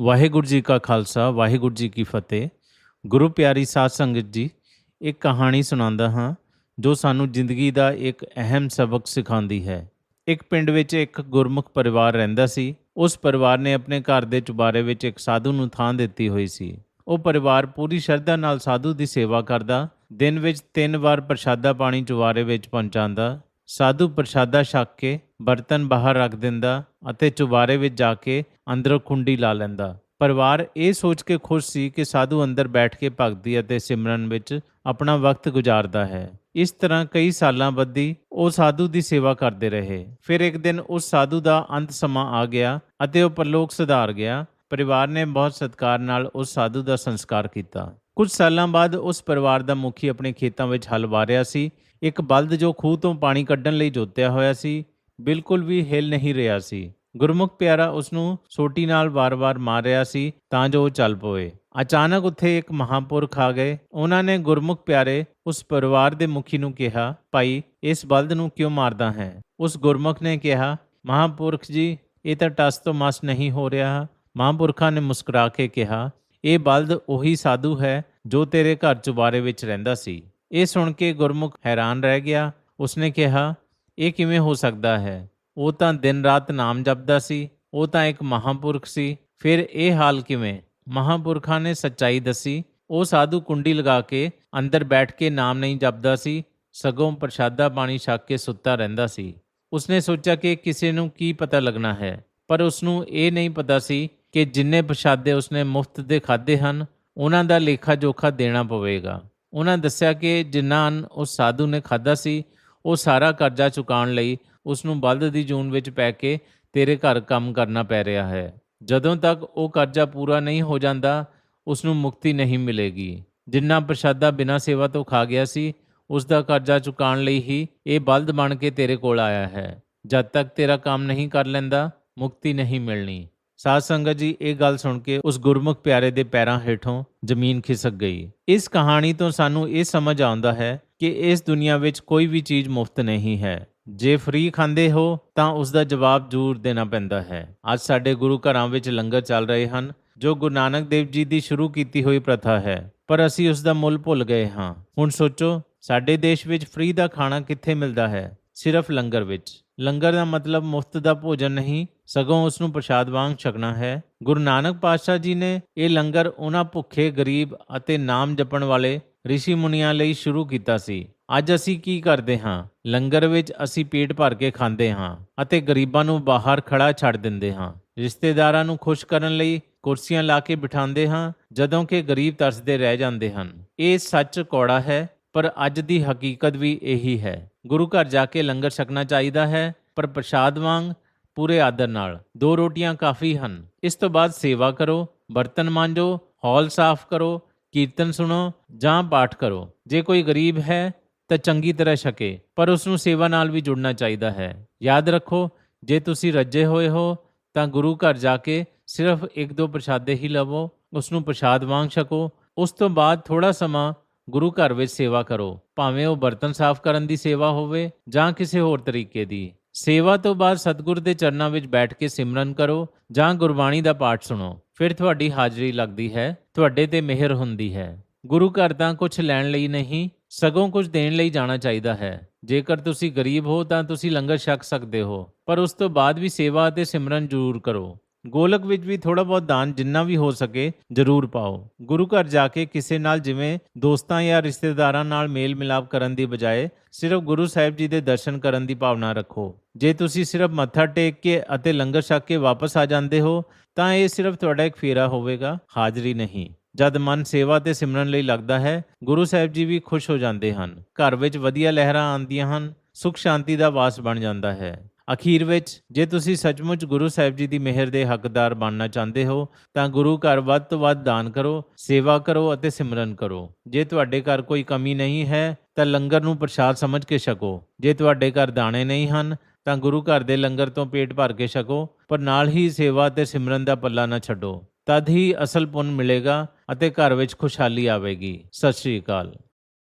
ਵਾਹਿਗੁਰੂ ਜੀ ਕਾ ਖਾਲਸਾ, ਵਾਹਿਗੁਰੂ ਜੀ ਕੀ ਫਤਿਹ। ਗੁਰੂ ਪਿਆਰੀ ਸਾਧ ਸੰਗਤ ਜੀ, ਇੱਕ ਕਹਾਣੀ ਸੁਣਾਉਂਦਾ ਹਾਂ, ਜੋ ਸਾਨੂੰ ਜ਼ਿੰਦਗੀ ਦਾ ਇੱਕ ਅਹਿਮ ਸਬਕ ਸਿਖਾਉਂਦੀ ਹੈ। ਇੱਕ ਪਿੰਡ ਵਿੱਚ ਇੱਕ ਗੁਰਮੁਖ ਪਰਿਵਾਰ ਰਹਿੰਦਾ ਸੀ। ਉਸ ਪਰਿਵਾਰ ਨੇ ਆਪਣੇ ਘਰ ਦੇ ਚੁਬਾਰੇ ਵਿੱਚ ਇੱਕ ਸਾਧੂ ਨੂੰ ਥਾਂ ਦਿੱਤੀ ਹੋਈ ਸੀ। ਉਹ ਪਰਿਵਾਰ ਪੂਰੀ ਸ਼ਰਧਾ ਨਾਲ ਸਾਧੂ ਦੀ ਸੇਵਾ ਕਰਦਾ, ਦਿਨ ਵਿੱਚ ਤਿੰਨ ਵਾਰ ਪ੍ਰਸ਼ਾਦਾ ਪਾਣੀ ਚੁਬਾਰੇ ਵਿੱਚ ਪਹੁੰਚਾਉਂਦਾ ਸਾਧੂ ਪ੍ਰਸ਼ਾਦਾ ਛਕ ਕੇ ਬਰਤਨ ਬਾਹਰ ਰੱਖ ਦਿੰਦਾ ਅਤੇ ਚੁਬਾਰੇ ਵਿੱਚ ਜਾ ਕੇ ਅੰਦਰੋਂ ਕੁੰਡੀ ਲਾ ਲੈਂਦਾ। ਪਰਿਵਾਰ ਇਹ ਸੋਚ ਕੇ ਖੁਸ਼ ਸੀ ਕਿ ਸਾਧੂ ਅੰਦਰ ਬੈਠ ਕੇ ਭਗਤੀ ਅਤੇ ਸਿਮਰਨ ਵਿੱਚ ਆਪਣਾ ਵਕਤ ਗੁਜ਼ਾਰਦਾ ਹੈ। ਇਸ ਤਰ੍ਹਾਂ ਕਈ ਸਾਲਾਂ ਬੱਧੀ ਉਹ ਸਾਧੂ ਦੀ ਸੇਵਾ ਕਰਦੇ ਰਹੇ। ਫਿਰ ਇੱਕ ਦਿਨ ਉਸ ਸਾਧੂ ਦਾ ਅੰਤ ਸਮਾਂ ਆ ਗਿਆ ਅਤੇ ਉਹ ਪਰਲੋਕ ਸੁਧਾਰ ਗਿਆ। ਪਰਿਵਾਰ ਨੇ ਬਹੁਤ ਸਤਿਕਾਰ ਨਾਲ ਉਸ ਸਾਧੂ ਦਾ ਸੰਸਕਾਰ ਕੀਤਾ। ਕੁਝ ਸਾਲਾਂ ਬਾਅਦ ਉਸ ਪਰਿਵਾਰ ਦਾ ਮੁਖੀ ਆਪਣੇ ਖੇਤਾਂ ਵਿੱਚ ਹਲ ਵਾਰਿਆ ਸੀ ਇੱਕ ਬਲਦ ਜੋ ਖੂਹ ਤੋਂ ਪਾਣੀ ਕੱਢਣ ਲਈ ਜੋਤਿਆ ਹੋਇਆ ਸੀ, ਬਿਲਕੁਲ ਵੀ ਹਿਲ ਨਹੀਂ ਰਿਹਾ ਸੀ। ਗੁਰਮੁਖ ਪਿਆਰਾ ਉਸ ਨੂੰ ਸੋਟੀ ਨਾਲ ਵਾਰ-ਵਾਰ ਮਾਰ ਰਿਹਾ ਸੀ ਤਾਂ ਜੋ ਉਹ ਚੱਲ ਪਵੇ। ਅਚਾਨਕ ਉੱਥੇ ਇੱਕ ਮਹਾਪੁਰਖ ਆ ਗਏ। ਉਹਨਾਂ ਨੇ ਗੁਰਮੁਖ ਪਿਆਰੇ ਉਸ ਪਰਿਵਾਰ ਦੇ ਮੁਖੀ ਨੂੰ ਕਿਹਾ, ਭਾਈ, ਇਸ ਬਲਦ ਨੂੰ ਕਿਉਂ ਮਾਰਦਾ ਹੈ? ਉਸ ਗੁਰਮੁਖ ਨੇ ਕਿਹਾ, ਮਹਾਪੁਰਖ ਜੀ, ਇਹ ਤਾਂ ਟਸ ਤੋਂ ਮਸ ਨਹੀਂ ਹੋ ਰਿਹਾ। ਮਹਾਪੁਰਖਾਂ ਨੇ ਮੁਸਕਰਾ ਕੇ ਕਿਹਾ, ਇਹ ਬਲਦ ਉਹੀ ਸਾਧੂ ਹੈ ਜੋ ਤੇਰੇ ਘਰ ਚੁਬਾਰੇ ਵਿੱਚ ਰਹਿੰਦਾ ਸੀ। ਇਹ ਸੁਣ ਕੇ ਗੁਰਮੁਖ ਹੈਰਾਨ ਰਹਿ ਗਿਆ। ਉਸਨੇ ਕਿਹਾ, ਇਹ ਕਿਵੇਂ ਹੋ ਸਕਦਾ ਹੈ? ਉਹ ਤਾਂ ਦਿਨ ਰਾਤ ਨਾਮ ਜਪਦਾ ਸੀ, ਉਹ ਤਾਂ ਇੱਕ ਮਹਾਪੁਰਖ ਸੀ। ਫਿਰ ਇਹ ਹਾਲ ਕਿਵੇਂ? ਮਹਾਪੁਰਖਾਂ ਨੇ ਸੱਚਾਈ ਦੱਸੀ, ਉਹ ਸਾਧੂ ਕੁੰਡੀ ਲਗਾ ਕੇ ਅੰਦਰ ਬੈਠ ਕੇ ਨਾਮ ਨਹੀਂ ਜਪਦਾ ਸੀ, ਸਗੋਂ ਪ੍ਰਸ਼ਾਦਾ ਪਾਣੀ ਛਕ ਕੇ ਸੁੱਤਾ ਰਹਿੰਦਾ ਸੀ। ਉਸਨੇ ਸੋਚਿਆ ਕਿ ਕਿਸੇ ਨੂੰ ਕੀ ਪਤਾ ਲੱਗਣਾ ਹੈ, ਪਰ ਉਸ ਨੂੰ ਇਹ ਨਹੀਂ ਪਤਾ ਸੀ ਕਿ ਜਿੰਨੇ ਪ੍ਰਸ਼ਾਦੇ ਉਸਨੇ ਮੁਫਤ ਦੇ ਖਾਦੇ ਹਨ, ਉਹਨਾਂ ਦਾ ਲੇਖਾ ਜੋਖਾ ਦੇਣਾ ਪਵੇਗਾ। ਉਹਨਾਂ ਦੱਸਿਆ ਕਿ ਜਿੰਨਾ ਅੰਨ ਉਸ ਸਾਧੂ ਨੇ ਖਾਦਾ ਸੀ, ਉਹ ਸਾਰਾ ਕਰਜ਼ਾ ਚੁਕਾਉਣ ਲਈ ਉਸ ਨੂੰ ਬਲਦ ਦੀ ਜੂਨ ਵਿੱਚ ਪੈ ਕੇ ਤੇਰੇ ਘਰ ਕੰਮ ਕਰਨਾ ਪੈ ਰਿਹਾ ਹੈ। ਜਦੋਂ ਤੱਕ ਉਹ ਕਰਜ਼ਾ ਪੂਰਾ ਨਹੀਂ ਹੋ ਜਾਂਦਾ ਉਸ ਨੂੰ ਮੁਕਤੀ ਨਹੀਂ ਮਿਲੇਗੀ। ਜਿੰਨਾ ਪ੍ਰਸ਼ਾਦਾ ਬਿਨਾਂ ਸੇਵਾ ਤੋਂ ਖਾ ਗਿਆ ਸੀ ਉਸ ਦਾ ਕਰਜ਼ਾ ਚੁਕਾਉਣ ਲਈ ਹੀ ਇਹ ਬਲਦ ਬਣ ਕੇ ਤੇਰੇ ਕੋਲ ਆਇਆ ਹੈ। ਜਦ ਤੱਕ ਤੇਰਾ ਕੰਮ ਨਹੀਂ ਕਰ ਲੈਂਦਾ, ਮੁਕਤੀ ਨਹੀਂ ਮਿਲਣੀ। ਸਾਧ ਸੰਗਤ ਜੀ, ਇਹ ਗੱਲ ਸੁਣ ਕੇ ਉਸ ਗੁਰਮੁਖ ਪਿਆਰੇ ਦੇ ਪੈਰਾਂ ਹੇਠੋਂ ਜ਼ਮੀਨ ਖਿਸਕ ਗਈ। ਇਸ ਕਹਾਣੀ ਤੋਂ ਸਾਨੂੰ ਇਹ ਸਮਝ ਆਉਂਦਾ ਹੈ ਕਿ ਇਸ ਦੁਨੀਆ ਵਿੱਚ ਕੋਈ ਵੀ ਚੀਜ਼ ਮੁਫਤ ਨਹੀਂ ਹੈ। ਜੇ ਫ੍ਰੀ ਖਾਂਦੇ ਹੋ, ਤਾਂ ਉਸ ਦਾ ਜਵਾਬ ਜ਼ਰੂਰ ਦੇਣਾ ਪੈਂਦਾ ਹੈ। ਅੱਜ ਸਾਡੇ ਗੁਰੂ ਘਰਾਂ ਵਿੱਚ ਲੰਗਰ ਚੱਲ ਰਹੇ ਹਨ, ਜੋ ਗੁਰੂ ਨਾਨਕ ਦੇਵ ਜੀ ਦੀ ਸ਼ੁਰੂ ਕੀਤੀ ਹੋਈ ਪ੍ਰਥਾ ਹੈ, ਪਰ ਅਸੀਂ ਉਸ ਦਾ ਮੁੱਲ ਭੁੱਲ ਗਏ ਹਾਂ। ਹੁਣ ਸੋਚੋ, ਸਾਡੇ ਦੇਸ਼ ਵਿੱਚ ਫ੍ਰੀ ਦਾ ਖਾਣਾ ਕਿੱਥੇ ਮਿਲਦਾ ਹੈ? ਸਿਰਫ ਲੰਗਰ ਵਿੱਚ। ਲੰਗਰ ਦਾ ਮਤਲਬ ਮੁਫਤ ਦਾ ਭੋਜਨ ਨਹੀਂ, ਸਗੋਂ ਉਸ ਨੂੰ ਪ੍ਰਸ਼ਾਦ ਵਾਂਗ ਛਕਣਾ ਹੈ। ਗੁਰੂ ਨਾਨਕ ਪਾਤਸ਼ਾਹ ਜੀ ਨੇ ਇਹ ਲੰਗਰ ਉਹਨਾਂ ਭੁੱਖੇ, ਗਰੀਬ ਅਤੇ ਨਾਮ ਜਪਣ ਵਾਲੇ ઋષਿ ਮੁਨੀਆਂ ਲਈ ਸ਼ੁਰੂ ਕੀਤਾ ਸੀ। ਅੱਜ ਅਸੀਂ ਕੀ ਕਰਦੇ ਹਾਂ? ਲੰਗਰ ਵਿੱਚ ਅਸੀਂ ਪੇਟ ਭਰ ਕੇ ਖਾਂਦੇ ਹਾਂ ਅਤੇ ਗਰੀਬਾਂ ਨੂੰ ਬਾਹਰ ਖੜਾ ਛੱਡ ਦਿੰਦੇ ਹਾਂ। ਰਿਸ਼ਤੇਦਾਰਾਂ ਨੂੰ ਖੁਸ਼ ਕਰਨ ਲਈ ਕੁਰਸੀਆਂ ਲਾ ਕੇ ਬਿਠਾਉਂਦੇ ਹਾਂ ਜਦੋਂ ਕਿ ਗਰੀਬ ਤਰਸਦੇ ਰਹਿ ਜਾਂਦੇ ਹਨ। ਇਹ ਸੱਚ ਕੌੜਾ ਹੈ ਪਰ ਅੱਜ ਦੀ ਹਕੀਕਤ ਵੀ ਇਹੀ ਹੈ। ਗੁਰੂ ਘਰ ਜਾ ਕੇ ਲੰਗਰ ਛਕਣਾ ਚਾਹੀਦਾ ਹੈ, ਪਰ ਪ੍ਰਸ਼ਾਦ ਵਾਂਗ ਪੂਰੇ ਆਦਰ ਨਾਲ। ਦੋ ਰੋਟੀਆਂ ਕਾਫੀ ਹਨ। ਇਸ ਤੋਂ ਬਾਅਦ ਸੇਵਾ ਕਰੋ, ਬਰਤਨ ਮਾਂਜੋ, ਹਾਲ ਸਾਫ਼ ਕਰੋ, ਕੀਰਤਨ ਸੁਣੋ ਜਾਂ ਪਾਠ ਕਰੋ। ਜੇ ਕੋਈ ਗਰੀਬ ਹੈ ਤਾਂ ਚੰਗੀ ਤਰ੍ਹਾਂ ਛਕੇ, ਪਰ ਉਸ ਨੂੰ ਸੇਵਾ ਨਾਲ ਵੀ ਜੁੜਨਾ ਚਾਹੀਦਾ ਹੈ। ਯਾਦ ਰੱਖੋ, ਜੇ ਤੁਸੀਂ ਰੱਜੇ ਹੋਏ ਹੋ ਤਾਂ ਗੁਰੂ ਘਰ ਜਾ ਕੇ ਸਿਰਫ ਇੱਕ ਦੋ ਪ੍ਰਸ਼ਾਦੇ ਹੀ ਲਵੋ ਉਸ ਨੂੰ ਪ੍ਰਸ਼ਾਦ ਵਾਂਗ ਛਕੋ। ਉਸ ਤੋਂ ਬਾਅਦ ਥੋੜਾ ਸਮਾਂ ਗੁਰੂ ਘਰ ਵਿੱਚ ਸੇਵਾ ਕਰੋ, ਭਾਵੇਂ ਉਹ ਬਰਤਨ ਸਾਫ਼ ਕਰਨ ਦੀ ਸੇਵਾ ਹੋਵੇ ਜਾਂ ਕਿਸੇ ਹੋਰ ਤਰੀਕੇ ਦੀ। ਸੇਵਾ ਤੋਂ ਬਾਅਦ ਸਤਿਗੁਰ ਦੇ ਚਰਨਾਂ ਵਿੱਚ ਬੈਠ ਕੇ ਸਿਮਰਨ ਕਰੋ ਜਾਂ ਗੁਰਬਾਣੀ ਦਾ ਪਾਠ ਸੁਣੋ, ਫਿਰ ਤੁਹਾਡੀ ਹਾਜ਼ਰੀ ਲੱਗਦੀ ਹੈ, ਤੁਹਾਡੇ ਤੇ ਮਿਹਰ ਹੁੰਦੀ ਹੈ। ਗੁਰੂ ਘਰ ਤਾਂ ਕੁਝ ਲੈਣ ਲਈ ਨਹੀਂ, ਸਗੋਂ ਕੁਝ ਦੇਣ ਲਈ ਜਾਣਾ ਚਾਹੀਦਾ ਹੈ। ਜੇਕਰ ਤੁਸੀਂ ਗਰੀਬ ਹੋ ਤਾਂ ਤੁਸੀਂ ਲੰਗਰ ਛਕ ਸਕਦੇ ਹੋ, ਪਰ ਉਸ ਤੋਂ ਬਾਅਦ ਵੀ ਸੇਵਾ ਅਤੇ ਸਿਮਰਨ ਜ਼ਰੂਰ ਕਰੋ। ਗੋਲਕ ਵਿੱਚ ਵੀ ਥੋੜਾ ਬਹੁਤ ਦਾਨ ਜਿੰਨਾ ਵੀ ਹੋ ਸਕੇ ਜ਼ਰੂਰ ਪਾਓ। ਗੁਰੂ ਘਰ ਜਾ ਕੇ ਕਿਸੇ ਨਾਲ ਜਿਵੇਂ ਦੋਸਤਾਂ ਜਾਂ ਰਿਸ਼ਤੇਦਾਰਾਂ ਨਾਲ ਮੇਲ ਮਿਲਾਪ ਕਰਨ ਦੀ ਬਜਾਏ ਸਿਰਫ ਗੁਰੂ ਸਾਹਿਬ ਜੀ ਦੇ ਦਰਸ਼ਨ ਕਰਨ ਦੀ ਭਾਵਨਾ ਰੱਖੋ। ਜੇ ਤੁਸੀਂ ਸਿਰਫ ਮੱਥਾ ਟੇਕ ਕੇ ਅਤੇ ਲੰਗਰ ਛਕ ਕੇ ਵਾਪਸ ਆ ਜਾਂਦੇ ਹੋ, ਤਾਂ ਇਹ ਸਿਰਫ ਤੁਹਾਡਾ ਇੱਕ ਫੇਰਾ ਹੋਵੇਗਾ, ਹਾਜ਼ਰੀ ਨਹੀਂ। ਜਦ ਮਨ ਸੇਵਾ ਤੇ ਸਿਮਰਨ ਲਈ ਲੱਗਦਾ ਹੈ, ਗੁਰੂ ਸਾਹਿਬ ਜੀ ਵੀ ਖੁਸ਼ ਹੋ ਜਾਂਦੇ ਹਨ। ਘਰ ਵਿੱਚ ਵਧੀਆ ਲਹਿਰਾਂ ਆਉਂਦੀਆਂ ਹਨ ਸੁਖ ਸ਼ਾਂਤੀ ਦਾ ਵਾਸ ਬਣ ਜਾਂਦਾ ਹੈ। ਅਖੀਰ ਵਿੱਚ, ਜੇ ਤੁਸੀਂ ਸੱਚਮੁੱਚ ਗੁਰੂ ਸਾਹਿਬ ਜੀ ਦੀ ਮਿਹਰ ਦੇ ਹੱਕਦਾਰ ਬਣਨਾ ਚਾਹੁੰਦੇ ਹੋ, ਤਾਂ ਗੁਰੂ ਘਰ ਵੱਧ ਤੋਂ ਵੱਧ ਦਾਨ ਕਰੋ, ਸੇਵਾ ਕਰੋ ਅਤੇ ਸਿਮਰਨ ਕਰੋ। ਜੇ ਤੁਹਾਡੇ ਘਰ ਕੋਈ ਕਮੀ ਨਹੀਂ ਹੈ, ਤਾਂ ਲੰਗਰ ਨੂੰ ਪ੍ਰਸ਼ਾਦ ਸਮਝ ਕੇ ਛਕੋ। ਜੇ ਤੁਹਾਡੇ ਘਰ ਦਾਣੇ ਨਹੀਂ ਹਨ, ਤਾਂ ਗੁਰੂ ਘਰ ਦੇ ਲੰਗਰ ਤੋਂ ਪੇਟ ਭਰ ਕੇ ਛਕੋ, ਪਰ ਨਾਲ ਹੀ ਸੇਵਾ ਤੇ ਸਿਮਰਨ ਦਾ ਪੱਲਾ ਨਾ ਛੱਡੋ। ਤਦ ਹੀ ਅਸਲ ਪੁੰਨ ਮਿਲੇਗਾ ਅਤੇ ਘਰ ਵਿੱਚ ਖੁਸ਼ਹਾਲੀ ਆਵੇਗੀ। ਸਤਿ ਸ਼੍ਰੀ ਅਕਾਲ।